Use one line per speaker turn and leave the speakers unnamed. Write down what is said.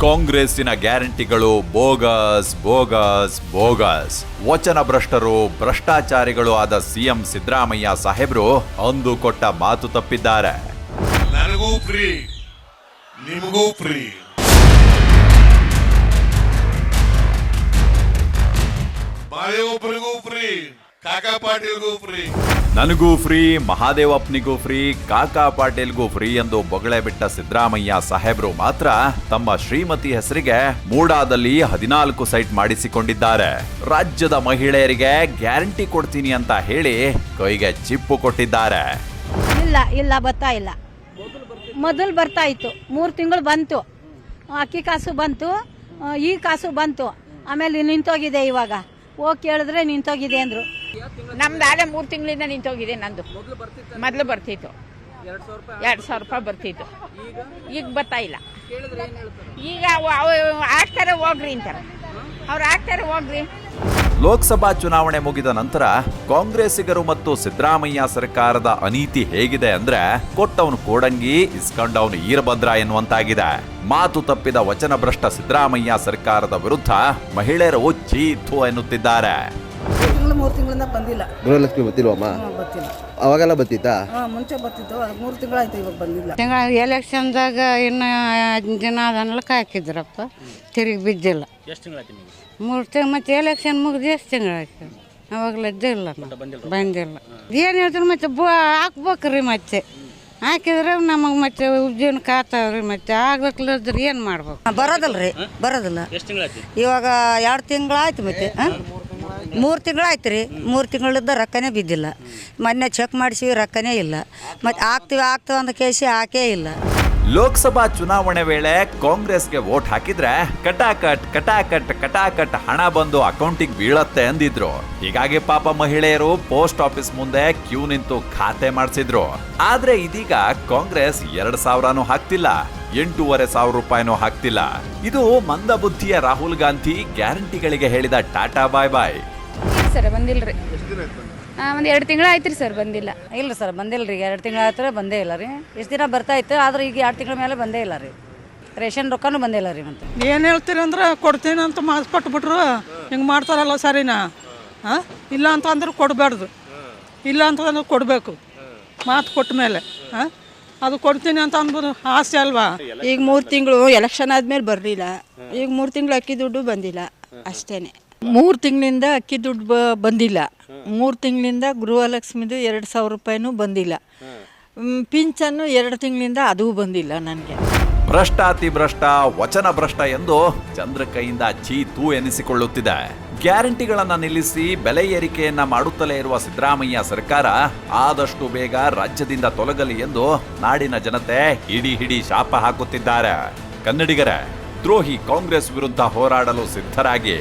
ಕಾಂಗ್ರೆಸ್ಸಿನ ಗ್ಯಾರಂಟಿಗಳು bogus bogus bogus. ವಚನ ಭ್ರಷ್ಟರು ಭ್ರಷ್ಟಾಚಾರಿಗಳು ಆದ ಸಿಎಂ ಸಿದ್ದರಾಮಯ್ಯ ಸಾಹೇಬ್ರು ಅಂದು ಕೊಟ್ಟ ಮಾತು ತಪ್ಪಿದ್ದಾರೆ.
ನನಗೂ ಫ್ರೀ. ನಿಮಗೂ ಫ್ರೀ. ಬಾಳೆಗೊಬ್ಬರಿಗೂ ಫ್ರೀ. ಕಾಕಾ ಪಾಟೀಲ್ಗೂ ಫ್ರೀ
ನನಗೂ ಫ್ರೀ ಮಹಾದೇವಪ್ಪನಿಗೂ ಫ್ರೀ ಕಾಕಾ ಪಾಟೀಲ್ಗೂ ಫ್ರೀ ಎಂದು ಬೊಗಳೆ ಬಿಟ್ಟ ಸಿದ್ದರಾಮಯ್ಯ ಸಾಹೇಬ್ರು ಮಾತ್ರ ತಮ್ಮ ಶ್ರೀಮತಿ ಹೆಸರಿಗೆ ಮೂಡಾದಲ್ಲಿ ಹದಿನಾಲ್ಕು ಸೈಟ್ ಮಾಡಿಸಿಕೊಂಡಿದ್ದಾರೆ. ರಾಜ್ಯದ ಮಹಿಳೆಯರಿಗೆ ಗ್ಯಾರಂಟಿ ಕೊಡ್ತೀನಿ ಅಂತ ಹೇಳಿ ಕೈಗೆ ಚಿಪ್ಪು ಕೊಟ್ಟಿದ್ದಾರೆ.
ಇಲ್ಲ ಇಲ್ಲ ಬರ್ತಾ ಇಲ್ಲ. ಮೊದಲು ಬರ್ತಾ ಇತ್ತು. ಮೂರು ತಿಂಗಳು ಬಂತು. ಅಕ್ಕಿ ಕಾಸು ಬಂತು ಈ ಕಾಸು ಬಂತು. ಆಮೇಲೆ ನಿಂತೋಗಿದೆ ಇವಾಗ. ಹೋಗಿ ಕೇಳಿದ್ರೆ ನಿಂತೋಗಿದೆ ಅಂದ್ರು.
ನಮ್ದು ಆಲೆ ಮೂರು ತಿಂಗಳಿಂದ ನಿಂತೋಗಿದೆ ನಂದು. ಮೊದಲು ಬರ್ತಿತ್ತು. ಎರಡು ಸಾವಿರ ರೂಪಾಯಿ ಬರ್ತಿತ್ತು. ಈಗ ಬರ್ತಾ ಇಲ್ಲ. ಈಗ ಆಗ್ತಾರೆ ಹೋಗ್ರಿ ಅಂತಾರೆ ಅವ್ರು ಆಗ್ತಾರೆ ಹೋಗ್ರಿ.
ಲೋಕಸಭಾ ಚುನಾವಣೆ ಮುಗಿದ ನಂತರ ಕಾಂಗ್ರೆಸ್ಸಿಗರು ಮತ್ತು ಸಿದ್ದರಾಮಯ್ಯ ಸರ್ಕಾರದ ಅನೀತಿ ಹೇಗಿದೆ ಅಂದ್ರೆ ಕೊಟ್ಟವನು ಕೋಡಂಗಿ, ಇಸ್ಕೊಂಡವನು ಈರಭದ್ರ ಎನ್ನುವಂತಾಗಿದೆ. ಮಾತು ತಪ್ಪಿದ ವಚನಭ್ರಷ್ಟ ಸಿದ್ದರಾಮಯ್ಯ ಸರ್ಕಾರದ ವಿರುದ್ಧ ಮಹಿಳೆಯರು ಚೀತು ಎನ್ನುತ್ತಿದ್ದಾರೆ.
ತಿಂಗಳು ಮೂರು ತಿಂಗಳಿಂದ ಬಂದಿಲ್ಲ.
ಗೃಹಲಕ್ಷ್ಮಿ ಬತ್ತಿಲ್ವಮ್ಮ
ಹ್ಮ್, ಗೊತ್ತಿಲ್ಲ
ಅವಾಗೆಲ್ಲ ಬತ್ತಿತ್ತಾ
ಹಾಂ ಮುಂಚೆ ಬರ್ತಿತ್ತು ಅದು ಮೂರು ತಿಂಗಳಾಯ್ತು ಇವಾಗ ಬಂದಿಲ್ಲ.
ತಿಂಗಳ ಎಲೆಕ್ಷನ್ದಾಗ ಇನ್ನು ದಿನ ಅದನ್ನೆಲ್ಲ ಹಾಕಿದ್ರಪ್ಪ. ತಿರುಗಿ ಬಿದ್ದಿಲ್ಲ. ಮೂರು ತಿಂಗಳು ಮತ್ತೆ ಎಲೆಕ್ಷನ್ ಮುಗಿದು ಎಷ್ಟು ತಿಂಗಳಾಯ್ತು? ಅವಾಗಲೇ ಇಲ್ಲ ನಾವು. ಬಂದಿಲ್ಲ. ಏನು ಹೇಳಿದ್ರು ಮತ್ತೆ ಬೋ ಹಾಕ್ಬೇಕ್ರಿ ಮತ್ತೆ. ಹಾಕಿದ್ರೆ ನಮಗೆ ಮತ್ತೆ ಉದ್ಯೋಗ ಕಾತಾವ್ರಿ ಮತ್ತೆ ಆಗ್ಲಿಕ್ಲದ್ರೆ ಏನು ಮಾಡ್ಬೇಕು?
ಬರೋದಲ್ರಿ ಬರೋದಿಲ್ಲ. ಇವಾಗ ಎರಡು ತಿಂಗಳಾಯ್ತು ಮತ್ತೆ ಮೂರು ತಿಂಗಳಾಯ್ತು ರೀ ಮೂರು ತಿಂಗಳಿದ್ದ ರೊಕ್ಕನೇ ಬಿದ್ದಿಲ್ಲ. ಮೊನ್ನೆ ಚೆಕ್ ಮಾಡಿಸಿ ರೊಕ್ಕನೇ ಇಲ್ಲ. ಮತ್ತು ಆಗ್ತೀವಿ ಆಗ್ತೀವಿ ಅಂತ ಕೇಸಿ ಹಾಕೇ ಇಲ್ಲ.
ಲೋಕಸಭಾ ಚುನಾವಣೆ ವೇಳೆ ಕಾಂಗ್ರೆಸ್ಗೆ ವೋಟ್ ಹಾಕಿದ್ರೆ ಕಟಾಕಟ್ ಕಟಾಕಟ್ ಕಟಾಕಟ್ ಹಣ ಬಂದು ಅಕೌಂಟಿಗೆ ಬೀಳತ್ತೆ ಅಂದಿದ್ರು. ಹೀಗಾಗಿ ಪಾಪ ಮಹಿಳೆಯರು ಪೋಸ್ಟ್ ಆಫೀಸ್ ಮುಂದೆ ಕ್ಯೂ ನಿಂತು ಖಾತೆ ಮಾಡಿಸಿದ್ರು. ಆದ್ರೆ ಇದೀಗ ಕಾಂಗ್ರೆಸ್ ಎರಡ್ ಸಾವಿರನೂ ಹಾಕ್ತಿಲ್ಲ, ಎಂಟೂವರೆ ಸಾವಿರ ರೂಪಾಯಿನೂ ಹಾಕ್ತಿಲ್ಲ. ಇದು ಮಂದಬುದ್ಧಿಯ ರಾಹುಲ್ ಗಾಂಧಿ ಗ್ಯಾರಂಟಿಗಳಿಗೆ ಹೇಳಿದ ಟಾಟಾ ಬಾಯ್ ಬಾಯ್.
ಸರ್ ಹಾಂ ಒಂದು ಎರಡು ತಿಂಗಳು ಆಯ್ತು ರೀ ಸರ್ ಬಂದಿಲ್ಲ.
ಇಲ್ಲ ಸರ್ ಬಂದಿಲ್ಲ ರೀ ಎರಡು ತಿಂಗಳು ಆಯ್ತು ಬಂದೇ ಇಲ್ಲ ರೀ. ಎಷ್ಟು ದಿನ ಬರ್ತಾ ಇತ್ತು ಆದ್ರೆ ಈಗ ಎರಡು ತಿಂಗಳ ಮೇಲೆ ಬಂದೇ ಇಲ್ಲ ರೀ. ರೇಷನ್ ರೊಕ್ಕನೂ ಬಂದಿಲ್ಲ ರೀ ಮತ್ತೆ.
ಏನು ಹೇಳ್ತೀರಿ ಅಂದ್ರೆ ಕೊಡ್ತೀನಿ ಅಂತ ಮಾತು ಕೊಟ್ಬಿಟ್ರು ಹಿಂಗೆ ಮಾಡ್ತಾರಲ್ಲ ಸರಿನಾ? ಹಾಂ ಇಲ್ಲ ಅಂತ ಅಂದ್ರೆ ಕೊಡಬಾರ್ದು. ಇಲ್ಲ ಅಂತಂದ್ರೆ ಕೊಡಬೇಕು. ಮಾತು ಕೊಟ್ಟ ಮೇಲೆ ಹಾಂ ಅದು ಕೊಡ್ತೀನಿ ಅಂತ ಅಂದ್ಬಿಟ್ಟು ಆಸೆ ಅಲ್ವಾ?
ಈಗ ಮೂರು ತಿಂಗಳು ಎಲೆಕ್ಷನ್ ಆದ್ಮೇಲೆ ಬರಲಿಲ್ಲ. ಈಗ ಮೂರು ತಿಂಗಳು ಅಕ್ಕಿ ದುಡ್ಡು ಬಂದಿಲ್ಲ. ಅಷ್ಟೇನೆ.
ಮೂರು ತಿಂಗಳಿಂದ ಅಕ್ಕಿ ದುಡ್ಡು ಬಂದಿಲ್ಲ. ಮೂರು ತಿಂಗಳಿಂದ ಗೃಹಲಕ್ಷ್ಮಿದು ಎರಡು ಸಾವಿರ ರೂಪಾಯಿನೂ ಬಂದಿಲ್ಲ. ಪಿಂಚನ್ನು ಎರಡು ತಿಂಗಳಿಂದ ಅದು ಬಂದಿಲ್ಲ ನನಗೆ.
ಭ್ರಷ್ಟಾತಿ ಭ್ರಷ್ಟ ವಚನ ಭ್ರಷ್ಟ ಎಂದು ಚಂದ್ರ ಕೈಯಿಂದ ಚೀತು ಎನಿಸಿಕೊಳ್ಳುತ್ತಿದೆ. ಗ್ಯಾರಂಟಿಗಳನ್ನ ನಿಲ್ಲಿಸಿ ಬೆಲೆ ಏರಿಕೆಯನ್ನ ಮಾಡುತ್ತಲೇ ಇರುವ ಸಿದ್ದರಾಮಯ್ಯ ಸರ್ಕಾರ ಆದಷ್ಟು ಬೇಗ ರಾಜ್ಯದಿಂದ ತೊಲಗಲಿ ಎಂದು ನಾಡಿನ ಜನತೆ ಹಿಡಿ ಹಿಡಿ ಶಾಪ ಹಾಕುತ್ತಿದ್ದಾರೆ. ಕನ್ನಡಿಗರ, ದ್ರೋಹಿ ಕಾಂಗ್ರೆಸ್ ವಿರುದ್ಧ ಹೋರಾಡಲು ಸಿದ್ಧರಾಗಿ.